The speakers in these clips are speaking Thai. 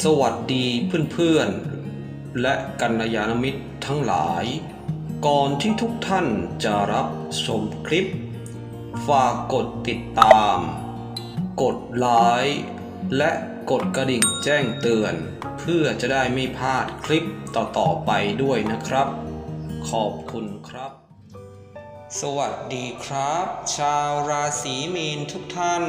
สวัสดีเพื่อนๆ และกัลยาณมิตรทั้งหลาย ก่อนที่ทุกท่านจะรับชมคลิป ฝากกดติดตาม กดไลค์และกดกระดิ่งแจ้งเตือน เพื่อจะได้ไม่พลาดคลิปต่อๆไปด้วยนะครับ ขอบคุณครับ สวัสดีครับ ชาวราศีมีนทุกท่าน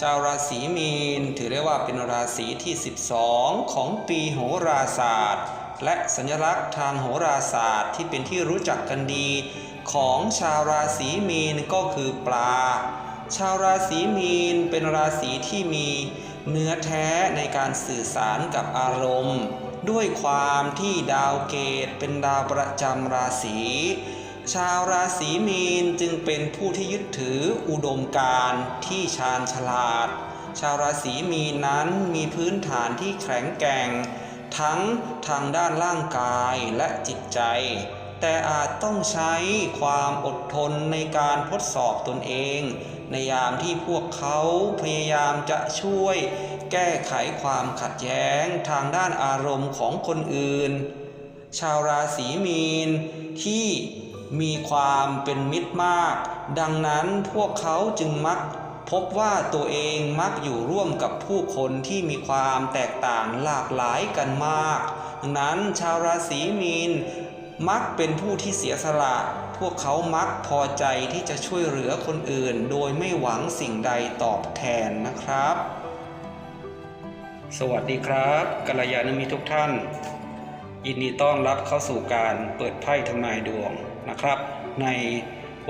ชาวราศีมีนถือได้ว่าเป็นราศีที่ 12 ของปีโหราศาสตร์ และสัญลักษณ์ทางโหราศาสตร์ที่เป็นที่รู้จักกันดี ของชาวราศีมีนก็คือปลา ชาวราศีมีนเป็นราศีที่มีเนื้อแท้ในการสื่อสารกับอารมณ์ ด้วยความที่ดาวเกตเป็นดาวประจำราศี ชาวราศีมีนจึงเป็นผู้ที่ยึดถืออุดมการที่ชาญฉลาด ชาวราศีมีนนั้นมีพื้นฐานที่แข็งแกร่ง ทั้งทางด้านร่างกายและจิตใจ แต่อาจต้องใช้ความอดทนในการทดสอบตนเอง ในยามที่พวกเขาพยายามจะช่วย แก้ไขความขัดแย้งทางด้านอารมณ์ของคนอื่น ชาวราศีมีนที่ มีความเป็นมิตรมาก ดังนั้นพวกเขาจึงมัก พบว่าตัวเองมักอยู่ร่วมกับผู้คนที่มีความแตกต่างหลากหลายกันมาก ดังนั้นชาวราศีมีนมักเป็นผู้ที่เสียสละ พวกเขามักพอใจที่จะช่วยเหลือคนอื่น โดยไม่หวังสิ่งใดตอบแทนนะครับ สวัสดีครับกัลยาณมิตรทุกท่านยินดีต้อนรับเข้าสู่การเปิดไพ่ทำนายดวง นะครับ ใน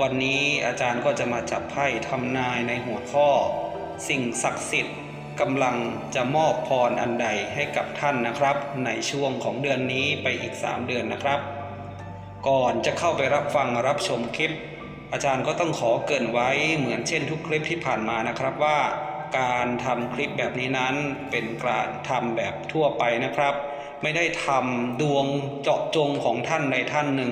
วันนี้อาจารย์ก็จะมาจับไพ่ทำนายในหัวข้อ สิ่งศักดิ์สิทธิ์กำลังจะมอบพรอันใดให้กับท่านนะครับ ในช่วงของเดือนนี้ไปอีก 3 เดือนนะครับ ก่อนจะเข้าไปรับฟังรับชมคลิป อาจารย์ก็ต้องขอเกินไว้เหมือนเช่นทุกคลิปที่ผ่านมานะครับว่าการทำคลิปแบบนี้นั้นเป็นการทำแบบทั่วไปนะครับ ไม่ได้ทำดวงเจาะจงของท่านใดท่านหนึ่ง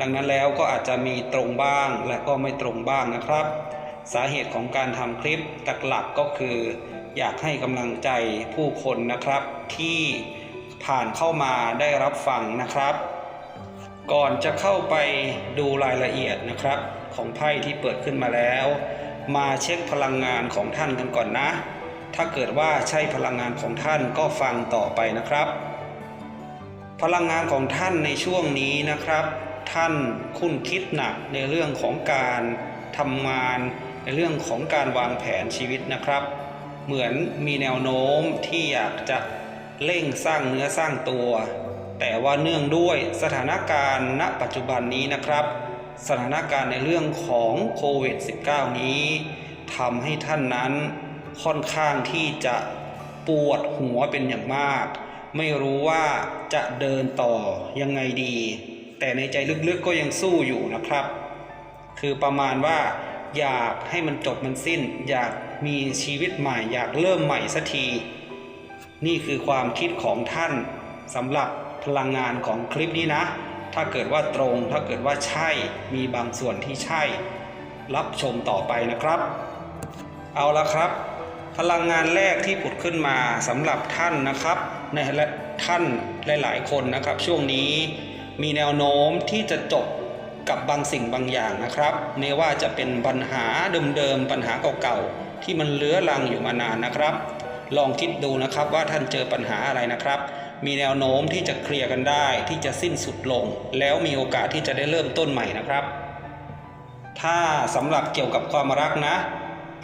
ดังนั้นแล้วก็อาจจะมีตรงบ้างและก็ไม่ตรงบ้างนะครับ สาเหตุของการทำคลิปหลักๆก็คือ อยากให้กำลังใจผู้คนนะครับ ที่ผ่านเข้ามาได้รับฟังนะครับ ก่อนจะเข้าไปดูรายละเอียดนะครับ ของไพ่ที่เปิดขึ้นมาแล้ว มาเช็คพลังงานของท่านกันก่อนนะ ถ้าเกิดว่าใช่พลังงานของท่านก็ฟังต่อไปนะครับพลังงานของท่านในช่วงนี้นะครับ ท่านคุ้นคิดหนักในเรื่องของการทำงานในเรื่องของการวางแผนชีวิตนะครับ เหมือนมีแนวโน้มที่อยากจะเร่งสร้างเนื้อสร้างตัว แต่ว่าเนื่องด้วยสถานการณ์ณปัจจุบันนี้นะครับ สถานการณ์ในเรื่องของโควิด -19 นี้ทำให้ท่านนั้นค่อนข้างที่จะปวดหัวเป็นอย่างมาก ไม่รู้ว่าจะเดินต่อยังไงดี แต่ในใจลึกๆก็ยังสู้อยู่นะครับ คือประมาณว่าอยากให้มันจบมันสิ้น อยากมีชีวิตใหม่ อยากเริ่มใหม่สักที นี่คือความคิดของท่านสำหรับพลังงานของคลิปนี้นะ ถ้าเกิดว่าตรง ถ้าเกิดว่าใช่ มีบางส่วนที่ใช่ รับชมต่อไปนะครับ เอาละครับ พลังงานแรกที่ผุดขึ้นมาสำหรับท่านนะครับ ในท่านหลาย ๆ คนนะครับ ช่วงนี้ มีแนวโน้มที่จะจบกับบางสิ่งบางอย่างนะครับ ไม่ว่าจะเป็นปัญหาเดิมๆปัญหาเก่าๆที่มันเลื้อรังอยู่มานานนะครับ ลองคิดดูนะครับว่าท่านเจอปัญหาอะไรนะครับ มีแนวโน้มที่จะเคลียร์กันได้ที่จะสิ้นสุดลง แล้วมีโอกาสที่จะได้เริ่มต้นใหม่นะครับ ถ้าสำหรับเกี่ยวกับความรักนะ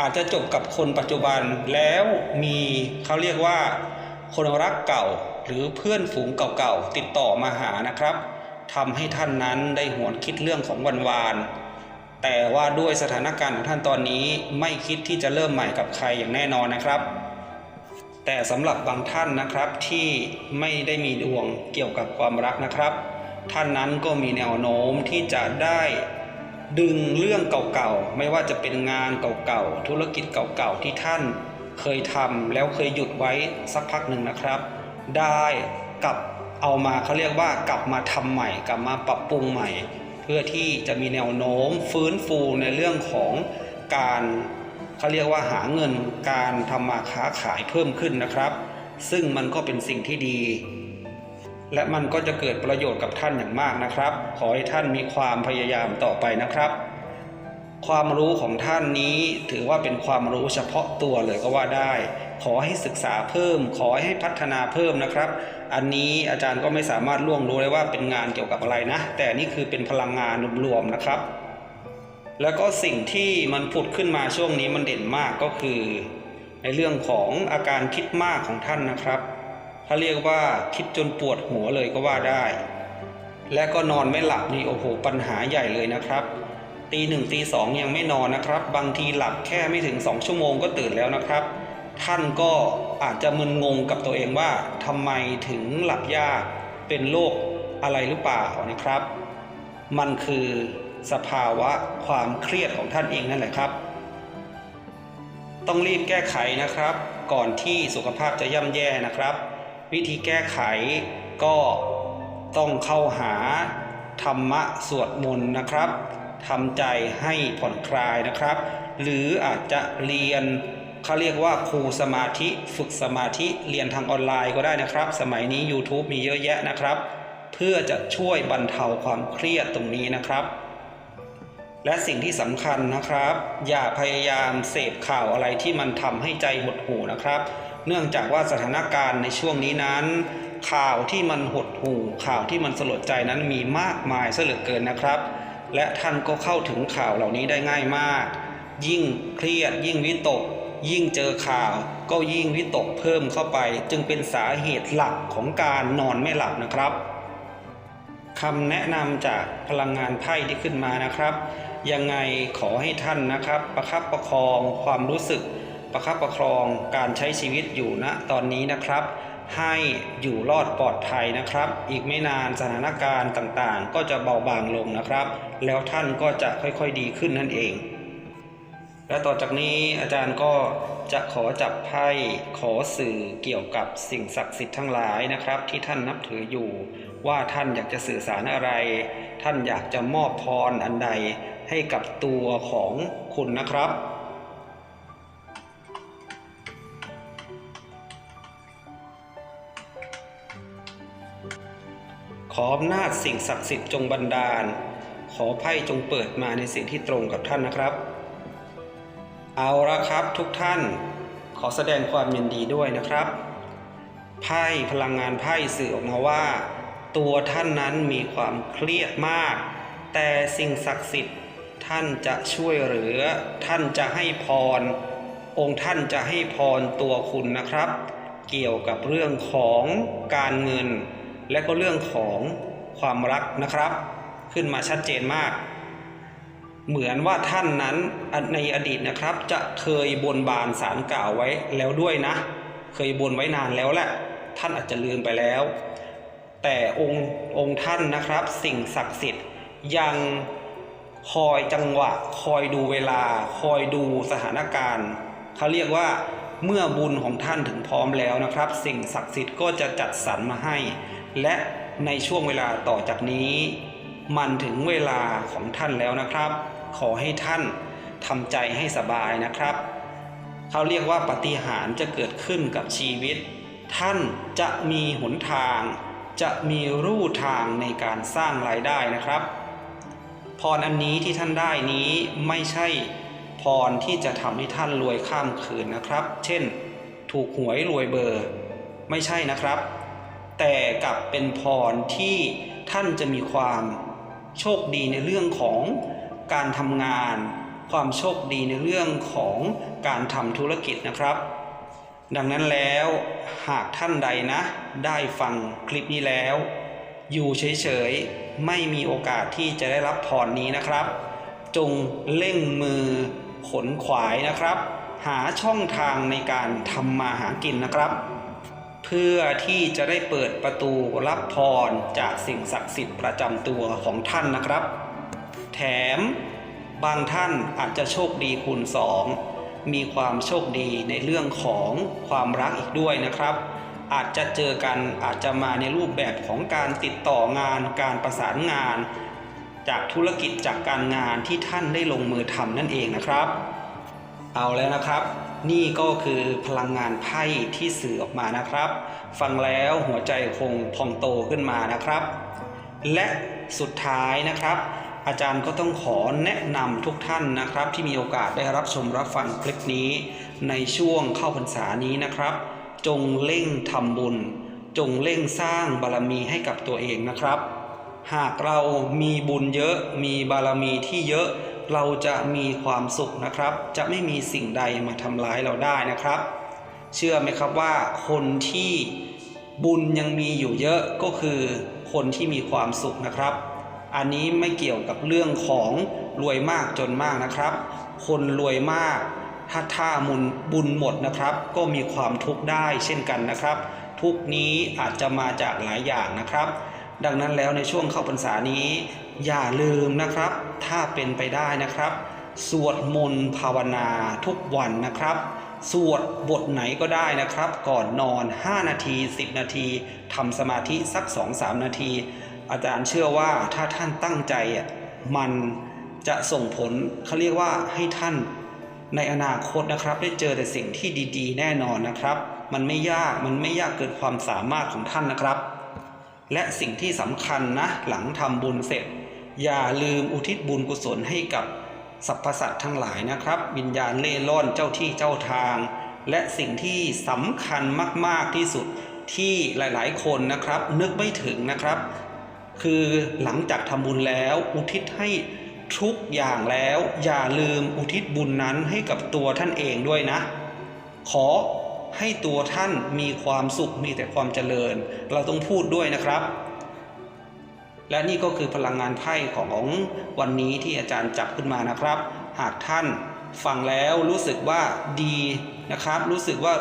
อาจจะจบกับคนปัจจุบันแล้วมีเขาเรียกว่า คนรักเก่าหรือเพื่อนฝูงเก่าๆติดต่อมาหานะครับ ทำให้ท่านนั้นได้หวนคิดเรื่องของวันวานแต่ว่าด้วยสถานการณ์ของท่านตอนนี้ไม่คิดที่จะเริ่มใหม่กับใครอย่างแน่นอนนะครับ แต่สำหรับบางท่านนะครับที่ไม่ได้มีดวงเกี่ยวกับความรักนะครับ ท่านนั้นก็มีแนวโน้มที่จะได้ดึงเรื่องเก่าๆ ไม่ว่าจะเป็นงานเก่าๆ ธุรกิจเก่าๆ ที่ท่านเคยทำแล้วเคยหยุดไว้สักพักหนึ่งนะครับ ได้กลับ เอามาเขาเรียกว่ากลับมาทำใหม่ กลับมาปรับปรุงใหม่ เพื่อที่จะมีแนวโน้มฟื้นฟูในเรื่องของการเขาเรียกว่าหาเงินการทำมาค้าขายเพิ่มขึ้นนะครับ ซึ่งมันก็เป็นสิ่งที่ดี และมันก็จะเกิดประโยชน์กับท่านอย่างมากนะครับ ขอให้ท่านมีความพยายามต่อไปนะครับ ความรู้ของท่านนี้ถือว่าเป็นความรู้เฉพาะตัวเลยก็ว่าได้ ขอให้ศึกษาเพิ่ม ขอให้พัฒนาเพิ่มนะครับ อันนี้อาจารย์ก็ไม่สามารถล่วงรู้ได้ว่าเป็นงานเกี่ยวกับอะไรนะ แต่นี่คือเป็นพลังงานรวมๆนะครับ แล้วก็สิ่งที่มันผุดขึ้นมาช่วงนี้มันเด่นมากก็คือ ในเรื่องของอาการคิดมากของท่านนะครับเขาเรียกว่าคิดจนปวดหัวเลยก็ว่าได้ และก็นอนไม่หลับนี่โอ้โหปัญหาใหญ่เลยนะครับ ตีหนึ่งตีสองยังไม่นอนนะครับ บางทีหลับแค่ไม่ถึงสองชั่วโมงก็ตื่นแล้วนะครับ ท่านก็อาจจะมึนงงกับตัวเองว่าทำไมถึงหลับยากเป็นโรคอะไรหรือเปล่านะครับ มันคือสภาวะความเครียดของท่านเองนั่นแหละครับ ต้องรีบแก้ไขนะครับ ก่อนที่สุขภาพจะย่ำแย่นะครับ วิธีแก้ไขก็ต้องเข้าหาธรรมะสวดมนต์นะครับ ทำใจให้ผ่อนคลายนะครับ หรืออาจจะเรียนเขาเรียกว่าครูสมาธิฝึกสมาธิเรียนทางออนไลน์ก็ได้นะครับ สมัยนี้ YouTube มีเยอะแยะนะครับ เพื่อจะช่วยบรรเทาความเครียดตรงนี้นะครับและสิ่งที่สำคัญนะครับ อย่าพยายามเสพข่าวอะไรที่มันทำให้ใจหดหู่นะครับ เนื่องจากว่าสถานการณ์ในช่วงนี้นั้น ข่าวที่มันหดหู่ข่าวที่มันสลดใจนั้นมีมากมายเหลือเกินนะครับ และท่านก็เข้าถึงข่าวเหล่านี้ได้ง่ายมาก ยิ่งเครียดยิ่งวิตก ยิ่งเจอข่าว ก็ยิ่งวิตกเพิ่มเข้าไป จึงเป็นสาเหตุหลักของการนอนไม่หลับนะครับคำแนะนำจากพลังงานไพ่ที่ขึ้นมานะครับ ยังไงขอให้ท่านนะครับ ประคับประคองความรู้สึก ประคับประคองการใช้ชีวิตอยู่ณตอนนี้นะครับ ให้อยู่รอดปลอดภัยนะครับ อีกไม่นานสถานการณ์ต่างๆ ก็จะเบาบางลงนะครับ แล้วท่านก็จะค่อยๆดีขึ้นนั่นเอง และต่อจากนี้อาจารย์ก็จะขอจับไพ่ขอสื่อเกี่ยวกับสิ่งศักดิ์สิทธิ์ทั้งหลายนะครับ ที่ท่านนับถืออยู่ ว่าท่านอยากจะสื่อสารอะไร ท่านอยากจะมอบพรอันใดให้กับตัวของคุณนะครับ ขออำนาจสิ่งศักดิ์สิทธิ์จงบันดาล ขอไพ่จงเปิดมาในสิ่งที่ตรงกับท่านนะครับ เอาละครับทุกท่าน ขอแสดงความยินดีด้วยนะครับ ไพ่พลังงานไพ่สื่อออกมาว่า ตัวท่านนั้นมีความเครียดมาก แต่สิ่งศักดิ์สิทธิ์ท่านจะช่วยเหลือ ท่านจะให้พร องค์ท่านจะให้พรตัวคุณนะครับ เกี่ยวกับเรื่องของการเงิน และก็เรื่องของความรักนะครับ ขึ้นมาชัดเจนมาก เหมือนว่าท่านนั้นในอดีตนะครับ จะเคยบนบานสารกล่าวไว้แล้วด้วยนะ เคยบนไว้นานแล้วแหละท่านอาจจะลืมไปแล้ว แต่องค์องค์ท่านนะครับ สิ่งศักดิ์สิทธิ์ยังคอยจังหวะ คอยดูเวลา คอยดูสถานการณ์เขาเรียกว่าเมื่อบุญของท่านถึงพร้อมแล้วนะครับ สิ่งศักดิ์สิทธิ์ก็จะจัดสรรมาให้ และในช่วงเวลาต่อจากนี้ มันถึงเวลาของท่านแล้วนะครับ ขอให้ท่านทำใจให้สบายนะครับ เขาเรียกว่าปฏิหารจะเกิดขึ้นกับชีวิต ท่านจะมีหนทาง จะมีรูทางในการสร้างรายได้นะครับพรอันนี้ที่ท่านได้นี้ไม่ใช่พรที่จะทำให้ท่านรวยข้ามคืนนะครับ เช่น ถูกหวยรวยเบอร์ ไม่ใช่นะครับ แต่กลับเป็นพรที่ท่านจะมีความโชคดีในเรื่องของการทำงาน ความโชคดีในเรื่องของการทำธุรกิจนะครับ ดังนั้นแล้วหากท่านใดนะ ได้ฟังคลิปนี้แล้ว อยู่เฉยๆ ไม่มีโอกาสที่จะได้รับพรนี้นะครับ จงเร่งมือขนขวายนะครับ หาช่องทางในการทำมาหากินนะครับ เพื่อที่จะได้เปิดประตูรับพรจากสิ่งศักดิ์สิทธิ์ประจำตัวของท่านนะครับ แถมบางท่านอาจจะโชคดีคูณสองมีความโชคดีในเรื่องของความรักอีกด้วยนะครับ อาจจะเจอกันอาจจะมาในรูปแบบของการติดต่องานการประสานงาน จากธุรกิจจากการงานที่ท่านได้ลงมือทำนั่นเองนะครับ เอาแล้วนะครับ นี่ก็คือพลังงานไพ่ที่สื่อออกมานะครับ ฟังแล้วหัวใจคงพองโตขึ้นมานะครับ และสุดท้ายนะครับ อาจารย์ก็ต้องขอแนะนำทุกท่านนะครับ ที่มีโอกาสได้รับชมรับฟังคลิปนี้ ในช่วงเข้าพรรษานี้นะครับ จงเร่งทำบุญ จงเร่งสร้างบารมีให้กับตัวเองนะครับ หากเรามีบุญเยอะมีบารมีที่เยอะ เราจะมีความสุขนะครับ จะไม่มีสิ่งใดมาทำร้ายเราได้นะครับ เชื่อไหมครับว่าคนที่บุญยังมีอยู่เยอะก็คือคนที่มีความสุขนะครับ อันนี้ไม่เกี่ยวกับเรื่องของรวยมากจนมากนะครับ คนรวยมากถ้าท่ามุนบุญหมดนะครับ ก็มีความทุกข์ได้เช่นกันนะครับ ทุกนี้อาจจะมาจากหลายอย่างนะครับ ดังนั้นแล้วในช่วงเข้าพรรษานี้ อย่าลืมนะครับ ถ้าเป็นไปได้นะครับ สวดมนต์ภาวนาทุกวันนะครับ สวดบทไหนก็ได้นะครับ ก่อนนอน 5 นาที 10 นาทีทำสมาธิสัก 2-3 นาที อาจารย์เชื่อว่าถ้าท่านตั้งใจมันจะส่งผลเขาเรียกว่าให้ท่านในอนาคตนะครับ ได้เจอแต่สิ่งที่ดีๆ แน่นอนนะครับ มันไม่ยากมันไม่ยากเกินความสามารถของท่านนะครับ และสิ่งที่สำคัญนะหลังทำบุญเสร็จ อย่าลืมอุทิศบุญกุศลให้กับสรรพสัตว์ทั้งหลายนะครับ วิญญาณเล่ร่อนเจ้าที่เจ้าทาง และสิ่งที่สำคัญมาก ๆที่สุดที่หลายๆ คนนะครับ นึกไม่ถึงนะครับ คือหลังจากทำบุญแล้วอุทิศให้ทุกอย่างแล้วอย่าลืมอุทิศบุญนั้นให้กับตัวท่านเองด้วยนะ ขอให้ตัวท่านมีความสุขมีแต่ความเจริญ เราต้องพูดด้วยนะครับ และนี่ก็คือพลังงานไพ่ของวันนี้ที่อาจารย์จับขึ้นมานะครับ หากท่านฟังแล้วรู้สึกว่าดีนะครับ รู้สึกว่า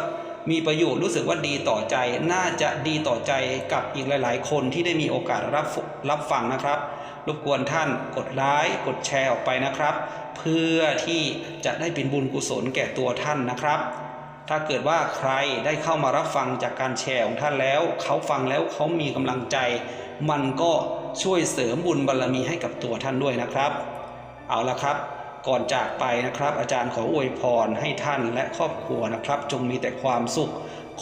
มีประโยชน์รู้สึกว่าดีต่อใจ น่าจะดีต่อใจกับอีกหลาย ๆ คนที่ได้มีโอกาสรับรับฟังนะครับ รบกวนท่านกดไลค์กดแชร์ออกไปนะครับ เพื่อที่จะได้เป็นบุญกุศลแก่ตัวท่านนะครับ ถ้าเกิดว่าใครได้เข้ามารับฟังจากการแชร์ของท่านแล้ว เขาฟังแล้วเขามีกำลังใจ มันก็ช่วยเสริมบุญบารรมีให้กับตัวท่านด้วยนะครับ เอาละครับ ก่อนจากไปนะครับ อาจารย์ขออวยพรให้ท่านและครอบครัวนะครับ จงมีแต่ความสุข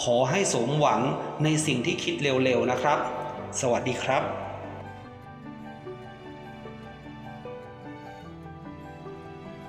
ขอให้สมหวังในสิ่งที่คิดเร็วๆนะครับ สวัสดีครับ